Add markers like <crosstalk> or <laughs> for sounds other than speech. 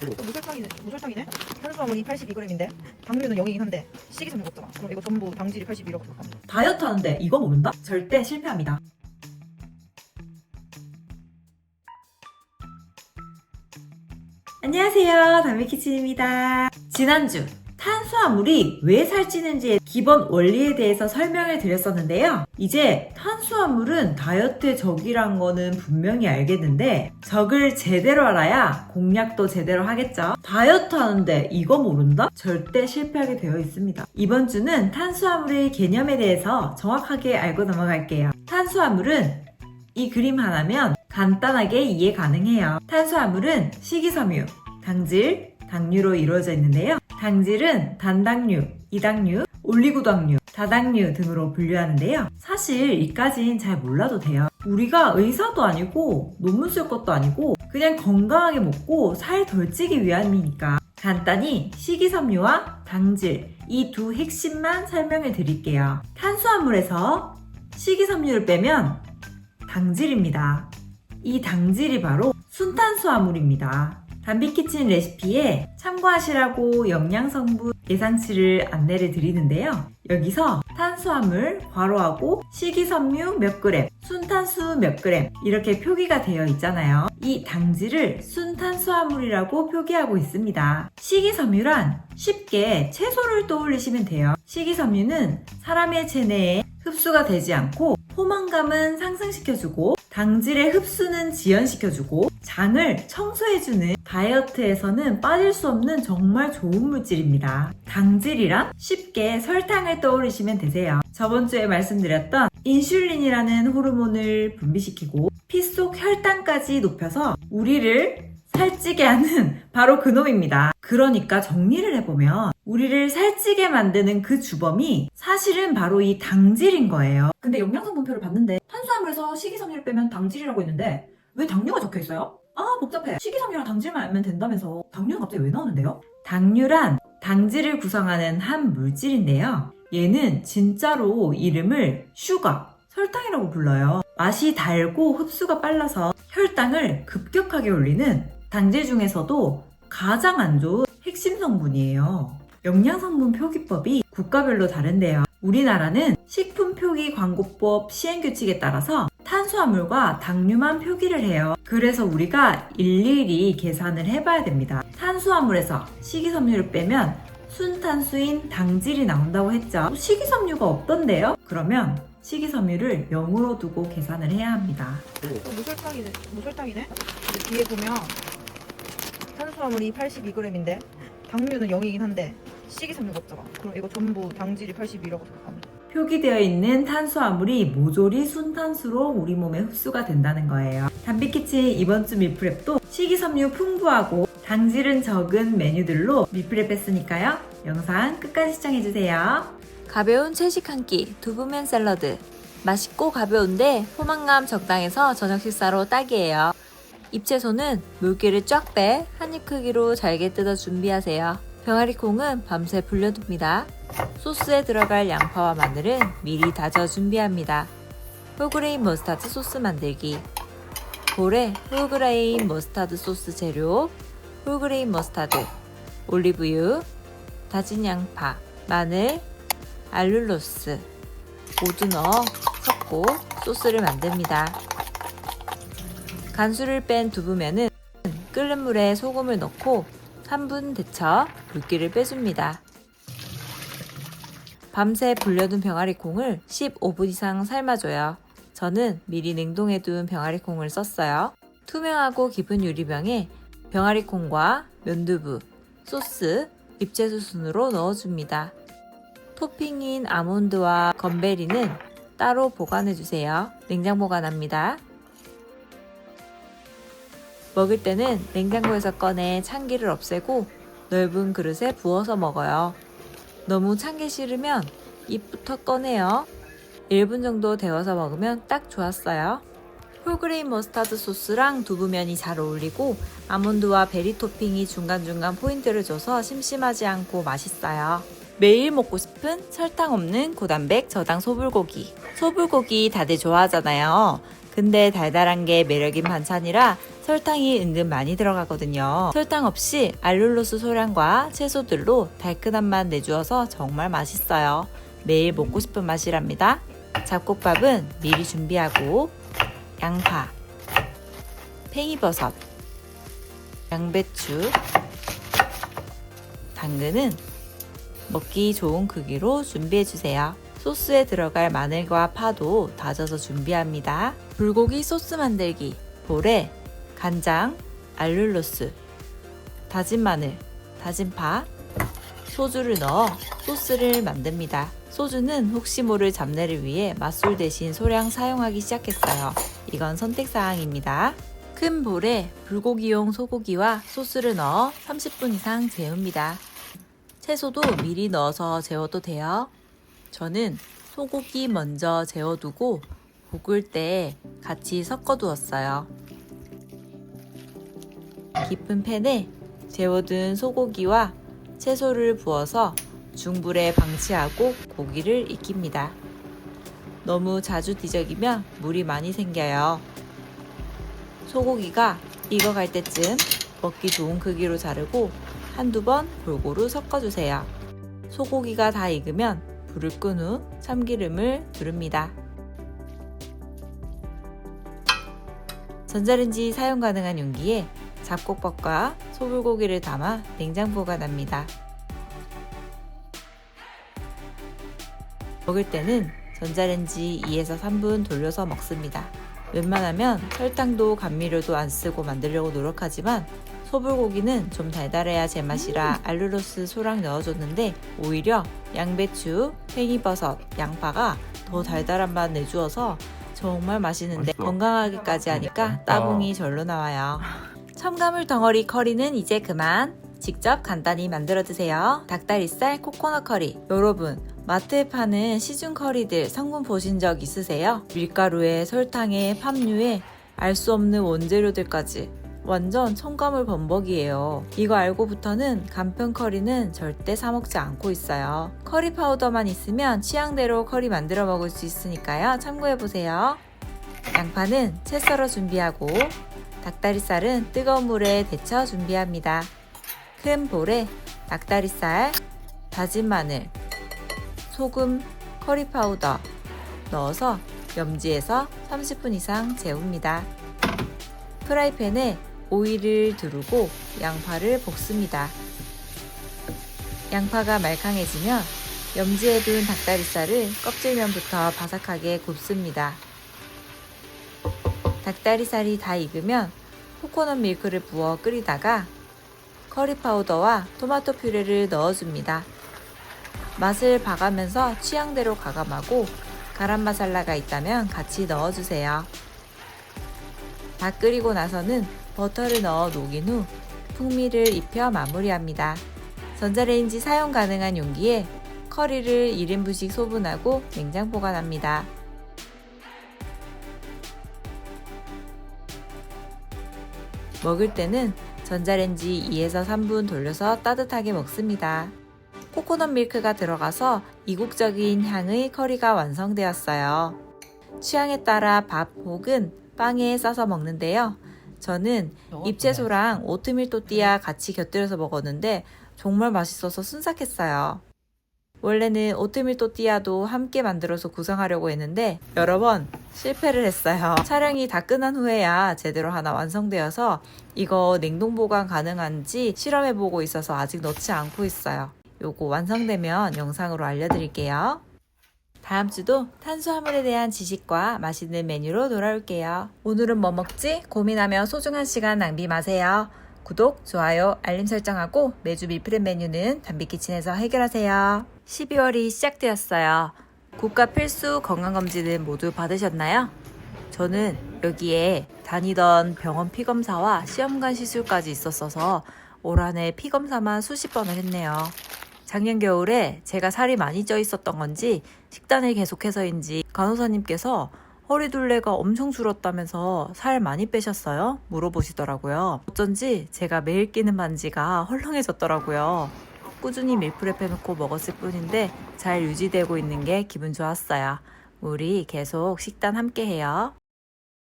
또 무설탕이네. 무설탕이네. 탄수화물이 82g인데 당류는 0이긴 한데 식이섬유가 없잖아. 그럼 이거 전부 당질이 82라고 생각하면 돼. 다이어트 하는데 이거 모른다? 절대 실패합니다. 안녕하세요. 담미키친입니다. 지난주 탄수화물이 왜 살찌는지의 기본 원리에 대해서 설명을 드렸었는데요. 이제 탄수화물은 다이어트의 적이란 거는 분명히 알겠는데 적을 제대로 알아야 공략도 제대로 하겠죠. 다이어트 하는데 이거 모른다? 절대 실패하게 되어 있습니다. 이번 주는 탄수화물의 개념에 대해서 정확하게 알고 넘어갈게요. 탄수화물은 이 그림 하나면 간단하게 이해 가능해요. 탄수화물은 식이섬유, 당질, 당류로 이루어져 있는데요. 당질은 단당류, 이당류, 올리고당류, 다당류 등으로 분류하는데요. 사실 이까진 잘 몰라도 돼요. 우리가 의사도 아니고 논문 쓸 것도 아니고 그냥 건강하게 먹고 살 덜 찌기 위함이니까 간단히 식이섬유와 당질 이 두 핵심만 설명해 드릴게요. 탄수화물에서 식이섬유를 빼면 당질입니다. 이 당질이 바로 순탄수화물입니다. 단비키친 레시피에 참고하시라고 영양성분 예상치를 안내를 드리는데요. 여기서 탄수화물 괄호하고 식이섬유 몇 그램, 순탄수 몇 그램 이렇게 표기가 되어 있잖아요. 이 당질을 순탄수화물이라고 표기하고 있습니다. 식이섬유란 쉽게 채소를 떠올리시면 돼요. 식이섬유는 사람의 체내에 흡수가 되지 않고 포만감은 상승시켜주고 당질의 흡수는 지연시켜주고 장을 청소해주는 다이어트에서는 빠질 수 없는 정말 좋은 물질입니다. 당질이란 쉽게 설탕을 떠올리시면 되세요. 저번 주에 말씀드렸던 인슐린이라는 호르몬을 분비시키고 피 속 혈당까지 높여서 우리를 살찌게 하는 바로 그놈입니다. 그러니까 정리를 해보면 우리를 살찌게 만드는 그 주범이 사실은 바로 이 당질인 거예요. 근데 영양성분표를 봤는데 탄수화물에서 식이섬유를 빼면 당질이라고 했는데 왜 당류가 적혀 있어요? 아 복잡해. 식이섬유랑 당질만 알면 된다면서 당류는 갑자기 왜 나오는데요? 당류란 당질을 구성하는 한 물질인데요. 얘는 진짜로 이름을 슈가, 설탕이라고 불러요. 맛이 달고 흡수가 빨라서 혈당을 급격하게 올리는 당질 중에서도 가장 안 좋은 핵심 성분이에요. 영양 성분 표기법이 국가별로 다른데요. 우리나라는 식품 표기 광고법 시행 규칙에 따라서 탄수화물과 당류만 표기를 해요. 그래서 우리가 일일이 계산을 해봐야 됩니다. 탄수화물에서 식이섬유를 빼면 순탄수인 당질이 나온다고 했죠. 식이섬유가 없던데요? 그러면 식이섬유를 0으로 두고 계산을 해야 합니다. 또 무설탕이네. 무설탕이네. 뒤에 보면 탄수화물이 82g인데 당류는 0이긴 한데 식이섬유가 없잖아. 그럼 이거 전부 당질이 82라고 생각하면 돼. 표기되어 있는 탄수화물이 모조리 순탄수로 우리 몸에 흡수가 된다는 거예요. 단비키친 이번 주 밀프렙도 식이섬유 풍부하고 당질은 적은 메뉴들로 밀프렙했으니까요. 영상 끝까지 시청해주세요. 가벼운 채식 한 끼, 두부면 샐러드. 맛있고 가벼운데 포만감 적당해서 저녁 식사로 딱이에요. 잎채소는 물기를 쫙 빼 한 입 크기로 잘게 뜯어 준비하세요. 병아리콩은 밤새 불려둡니다. 소스에 들어갈 양파와 마늘은 미리 다져 준비합니다. 홀그레인 머스타드 소스 만들기. 볼에 홀그레인 머스타드 소스 재료, 홀그레인 머스타드, 올리브유, 다진 양파, 마늘, 알룰로스 모두 넣어 섞고 소스를 만듭니다. 간수를 뺀 두부면은 끓는 물에 소금을 넣고 3분 데쳐 물기를 빼줍니다. 밤새 불려둔 병아리 콩을 15분 이상 삶아줘요. 저는 미리 냉동해둔 병아리 콩을 썼어요. 투명하고 깊은 유리병에 병아리 콩과 면두부, 소스, 잎채소 순으로 넣어줍니다. 토핑인 아몬드와 건베리는 따로 보관해주세요. 냉장 보관합니다. 먹을 때는 냉장고에서 꺼내 찬기를 없애고 넓은 그릇에 부어서 먹어요. 너무 찬 게 싫으면 잎부터 꺼내요. 1분 정도 데워서 먹으면 딱 좋았어요. 홀그레인 머스타드 소스랑 두부면이 잘 어울리고 아몬드와 베리 토핑이 중간중간 포인트를 줘서 심심하지 않고 맛있어요. 매일 먹고 싶은 설탕 없는 고단백 저당 소불고기. 소불고기 다들 좋아하잖아요. 근데 달달한 게 매력인 반찬이라 설탕이 은근 많이 들어가거든요. 설탕 없이 알룰로스 소량과 채소들로 달큰한 맛 내주어서 정말 맛있어요. 매일 먹고 싶은 맛이랍니다. 잡곡밥은 미리 준비하고 양파, 팽이버섯, 양배추, 당근은 먹기 좋은 크기로 준비해주세요. 소스에 들어갈 마늘과 파도 다져서 준비합니다. 불고기 소스 만들기. 볼에 간장, 알룰로스, 다진 마늘, 다진 파, 소주를 넣어 소스를 만듭니다. 소주는 혹시 모를 잡내를 위해 맛술 대신 소량 사용하기 시작했어요. 이건 선택사항입니다. 큰 볼에 불고기용 소고기와 소스를 넣어 30분 이상 재웁니다. 채소도 미리 넣어서 재워도 돼요. 저는 소고기 먼저 재워두고 볶을 때 같이 섞어 두었어요. 깊은 팬에 재워둔 소고기와 채소를 부어서 중불에 방치하고 고기를 익힙니다. 너무 자주 뒤적이면 물이 많이 생겨요. 소고기가 익어갈 때쯤 먹기 좋은 크기로 자르고 한두 번 골고루 섞어주세요. 소고기가 다 익으면 불을 끈 후 참기름을 두릅니다. 전자레인지 사용 가능한 용기에 잡곡밥과 소불고기를 담아 냉장 보관합니다. 먹을 때는 전자레인지 2에서 3분 돌려서 먹습니다. 웬만하면 설탕도 감미료도 안 쓰고 만들려고 노력하지만 소불고기는 좀 달달해야 제맛이라 알룰로스 소랑 넣어줬는데 오히려 양배추, 팽이버섯, 양파가 더 달달한 맛 내주어서 정말 맛있는데 맛있어. 건강하기까지 하니까 따봉이 절로 나와요. 첨가물 덩어리 커리는 이제 그만. 직접 간단히 만들어 드세요. 닭다리살 코코넛 커리. 여러분, 마트에 파는 시중 커리들 성분 보신 적 있으세요? 밀가루에 설탕에 팜유에 알 수 없는 원재료들까지 완전 첨가물 범벅이에요. 이거 알고부터는 간편 커리는 절대 사 먹지 않고 있어요. 커리 파우더만 있으면 취향대로 커리 만들어 먹을 수 있으니까요. 참고해 보세요. 양파는 채 썰어 준비하고 닭다리살은 뜨거운 물에 데쳐 준비합니다. 큰 볼에 닭다리살, 다진 마늘, 소금, 커리 파우더 넣어서 염지에서 30분 이상 재웁니다. 프라이팬에 오일을 두르고 양파를 볶습니다. 양파가 말캉해지면 염지에 둔 닭다리살을 껍질면부터 바삭하게 굽습니다. 닭다리살이 다 익으면 코코넛 밀크를 부어 끓이다가 커리 파우더와 토마토 퓨레를 넣어줍니다. 맛을 봐가면서 취향대로 가감하고 가람 마살라가 있다면 같이 넣어주세요. 다 끓이고 나서는 버터를 넣어 녹인 후 풍미를 입혀 마무리합니다. 전자레인지 사용 가능한 용기에 커리를 1인분씩 소분하고 냉장 보관합니다. 먹을 때는 전자레인지 2에서 3분 돌려서 따뜻하게 먹습니다. 코코넛 밀크가 들어가서 이국적인 향의 커리가 완성되었어요. 취향에 따라 밥 혹은 빵에 싸서 먹는데요. 저는 잎채소랑 오트밀 또띠아 같이 곁들여서 먹었는데 정말 맛있어서 순삭했어요. 원래는 오트밀 또띠아도 함께 만들어서 구성하려고 했는데 여러 번 실패를 했어요. <laughs> 촬영이 다 끝난 후에야 제대로 하나 완성되어서 이거 냉동 보관 가능한지 실험해보고 있어서 아직 넣지 않고 있어요. 요거 완성되면 영상으로 알려드릴게요. 다음 주도 탄수화물에 대한 지식과 맛있는 메뉴로 돌아올게요. 오늘은 뭐 먹지? 고민하며 소중한 시간 낭비 마세요. 구독, 좋아요, 알림 설정하고 매주 밀프렙 메뉴는 단비키친에서 해결하세요. 12월이 시작되었어요. 국가 필수 건강검진은 모두 받으셨나요? 저는 여기에 다니던 병원 피검사와 시험관 시술까지 있었어서 올 한해 피검사만 수십 번을 했네요. 작년 겨울에 제가 살이 많이 쪄 있었던 건지 식단을 계속해서인지 간호사님께서 허리 둘레가 엄청 줄었다면서 살 많이 빼셨어요? 물어보시더라고요. 어쩐지 제가 매일 끼는 반지가 헐렁해졌더라고요. 꾸준히 밀프렙 해놓고 먹었을 뿐인데 잘 유지되고 있는 게 기분 좋았어요. 우리 계속 식단 함께 해요.